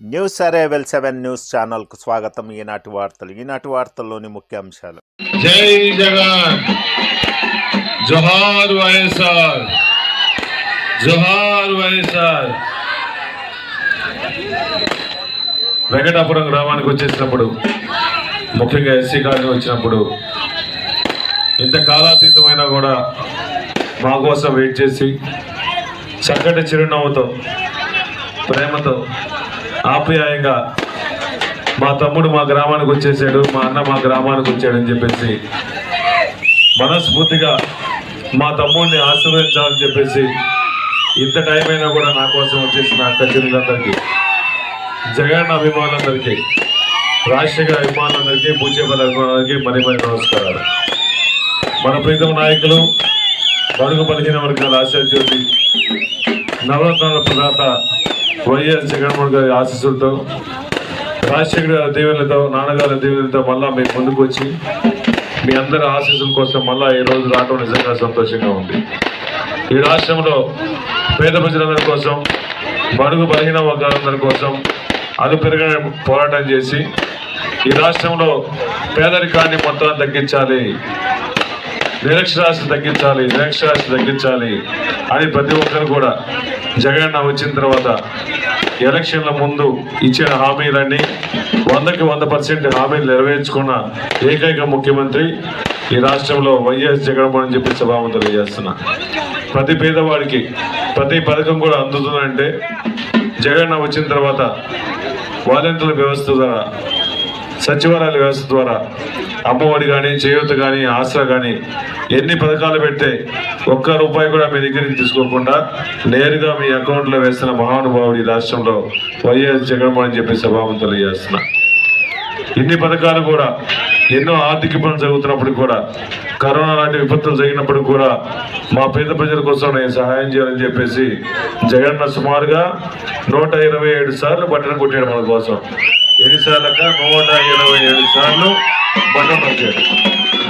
News అరేవెల్ seven news ఛానల్కు స్వాగతం. ఈనాటి వార్తలు. ఈనాటి వార్తల్లోని ముఖ్యాంశాలు జై జగన్! జోహార్ వైఎస్ఆర్! జోహార్ వైఎస్ఆర్! వెంకటాపురం గ్రామానికి వచ్చేసినప్పుడు ముఖ్యంగా ఎస్సీ కాలనీ వచ్చినప్పుడు ఇంత కాలాతీతమైనా కూడా మా కోసం వెయిట్ చేసి చక్కటి చిరునవ్వుతో ప్రేమతో ఆప్యాయంగా మా తమ్ముడు మా గ్రామానికి వచ్చేసాడు మా అన్న మా గ్రామానికి వచ్చాడని చెప్పేసి మనస్ఫూర్తిగా మా తమ్ముడిని ఆశీర్వదించాలని చెప్పేసి ఇంత టైం అయినా కూడా నా కోసం వచ్చేసిన అక్క చెల్లెలందరికీ జగన్ అభిమానులందరికీ రాజశేఖర అభిమానులందరికీ పూచేపల్లి అభిమానులకి మరి మరి నమస్కారాలు. మన ప్రీతం నాయకులు బడుగు బలహీన వర్గాల ఆశాజ్యోతి నవరత్నాల ప్రదాత వైఎస్ జగన్మోహన్ గారి ఆశీస్సులతో రాజశేఖర్ గారి దీవెనలతో నాన్నగారి దీవెనలతో మళ్ళా మేము ముందుకు వచ్చి మీ అందరి ఆశీస్సుల కోసం మళ్ళా ఈ రోజు రావడం నిజంగా సంతోషంగా ఉంది. ఈ రాష్ట్రంలో పేద ప్రజలందరి కోసం బడుగు బలహీన వర్గాలందరి కోసం అను పెరగని పోరాటం చేసి ఈ రాష్ట్రంలో పేదరికాన్ని మొత్తం తగ్గించాలి. నిరక్షరాస్యత తగ్గించాలి నిరక్షరాస్యత తగ్గించాలి అని ప్రతి ఒక్కరు కూడా జగన్ వచ్చిన తర్వాత ఎలక్షన్ల ముందు ఇచ్చిన హామీలన్నీ వందకి వంద పర్సెంట్ హామీలు నెరవేర్చుకున్న ఏకైక ముఖ్యమంత్రి ఈ రాష్ట్రంలో వైఎస్ జగన్మోహన్ చెప్పి సభాము తెలియజేస్తున్నా. ప్రతి పేదవాడికి ప్రతి పథకం కూడా అందుతుందంటే జగన్ వచ్చిన తర్వాత వాలంటీర్ వ్యవస్థ ద్వారా సచివాలయాల వ్యవస్థ ద్వారా అమ్మఒడి కానీ చేయూత కానీ ఆసరా కానీ ఎన్ని పథకాలు పెడితే ఒక్క రూపాయి కూడా మీ దగ్గర నుంచి తీసుకోకుండా నేరుగా మీ అకౌంట్లో వేస్తున్న మహానుభావుడు ఈ రాష్ట్రంలో వైఎస్ జగన్మోహన్ చెప్పి సభావం తెలియజేస్తున్నా. ఇన్ని పథకాలు కూడా ఎన్నో ఆర్థిక ఇబ్బందులు జరుగుతున్నప్పుడు కూడా కరోనా లాంటి విపత్తులు జరిగినప్పుడు కూడా మా పేద ప్రజల కోసం నేను సహాయం చేయాలని చెప్పేసి జగన్న సుమారుగా నూట ఇరవై ఏడు సార్లు బట్టలు కొట్టాడు మన కోసం. ఎన్నిసార్లక నూట ఇరవై ఏడు సార్లు బటన్ నొక్కాడు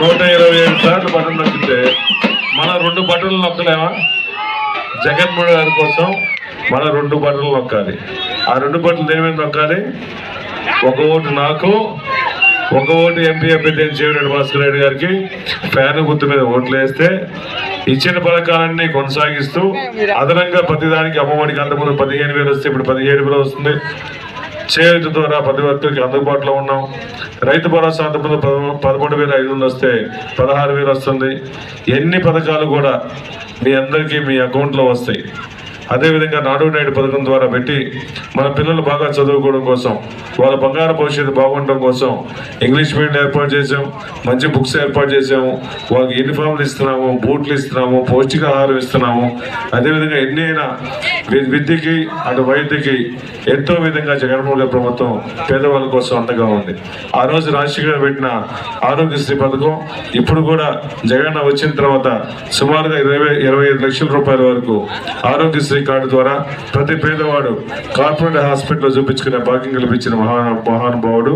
నూట ఇరవై ఏడు సార్లు బటన్ నొక్కితే మన రెండు బటన్లు నొక్కలేమా? జగన్మోహన్ గారి కోసం మన రెండు బటన్లు నొక్కాలి. ఆ రెండు బటన్లు ఏమేమి నొక్కాలి? ఒక ఓటు నాకు ఒక ఓటు ఎంపీ అభ్యర్థి చేవిరెడ్డి భాస్కర్ రెడ్డి గారికి ఫ్యాన్ గుర్తు మీద ఓట్లు వేస్తే ఇచ్చిన పథకాలన్నీ కొనసాగిస్తూ అదనంగా ప్రతిదానికి అమ్మఒడికి అంతకుముందు పదిహేను వేలు వస్తే ఇప్పుడు పదిహేడు వేలు వస్తుంది. చేతి ద్వారా ప్రతి ఒక్కరికి అందుబాటులో ఉన్నాం. రైతు భరోసా అంతకుముందు పద- పదమూడు వేల ఐదు వందలు వస్తే పదహారు వేలు వస్తుంది. ఎన్ని పథకాలు కూడా మీ అందరికీ మీ అకౌంట్లో వస్తాయి. అదేవిధంగా నాడు నేడు పథకం ద్వారా పెట్టి మన పిల్లలు బాగా చదువుకోవడం కోసం వాళ్ళ బంగారు భవిష్యత్తు బాగుండడం కోసం ఇంగ్లీష్ మీడియం ఏర్పాటు చేసాం మంచి బుక్స్ ఏర్పాటు చేసాము వాళ్ళకి యూనిఫామ్లు ఇస్తున్నాము బూట్లు ఇస్తున్నాము పౌష్టికాహారం ఇస్తున్నాము. అదేవిధంగా ఎన్ని అయినా విద్యకి అటు వైద్యకి ఎంతో విధంగా జగన్మోహన్ గారి ప్రభుత్వం పేదవాళ్ళ కోసం అండగా ఉంది. ఆ రోజు రాజశేఖర్ గారు పెట్టిన ఆరోగ్యశ్రీ పథకం ఇప్పుడు కూడా జగన్ వచ్చిన తర్వాత సుమారుగా ఇరవై ఇరవై ఐదు లక్షల రూపాయల వరకు ఆరోగ్యశ్రీ కార్డు ద్వారా ప్రతి పేదవాడు కార్పొరేట్ హాస్పిటల్లో చూపించుకునే భాగ్యం కల్పించిన మహా మహానుభావుడు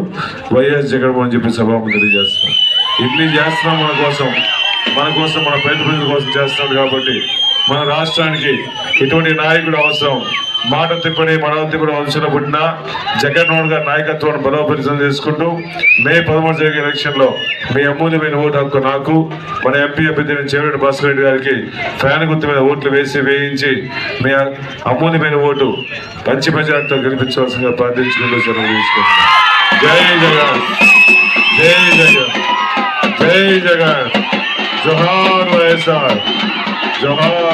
వైఎస్ జగన్మోహన్ చెప్పి సభాము తెలియజేస్తున్నాం ఇన్ని చేస్తున్నాం మన కోసం మన కోసం మన పేద ప్రజల కోసం చేస్తున్నాడు కాబట్టి మన రాష్ట్రానికి ఇటువంటి నాయకుడు అవసరం. మాట తిప్పని మన తిప్పని వంశంలో పుట్టిన జగన్మోహన్ గారి నాయకత్వాన్ని బలోపరితం చేసుకుంటూ మే పదమూడు జరిగే ఎలక్షన్లో మీ అమూల్యమైన ఓటు హక్కు నాకు మన ఎంపీ అభ్యర్థి చెవిరెడ్డి భాస్కర్ రెడ్డి గారికి ఫ్యాన్ గుర్తు మీద ఓట్లు వేసి వేయించి మీ అమూల్యమైన ఓటు మంచి ప్రజలతో గెలిపించవలసిందిగా ప్రార్థించుకుంటూ సెలవు తీసుకుంటున్నాను. జై జగన్! జై జగన్! జై జగన్! జోహార్ వైఎస్ఆర్!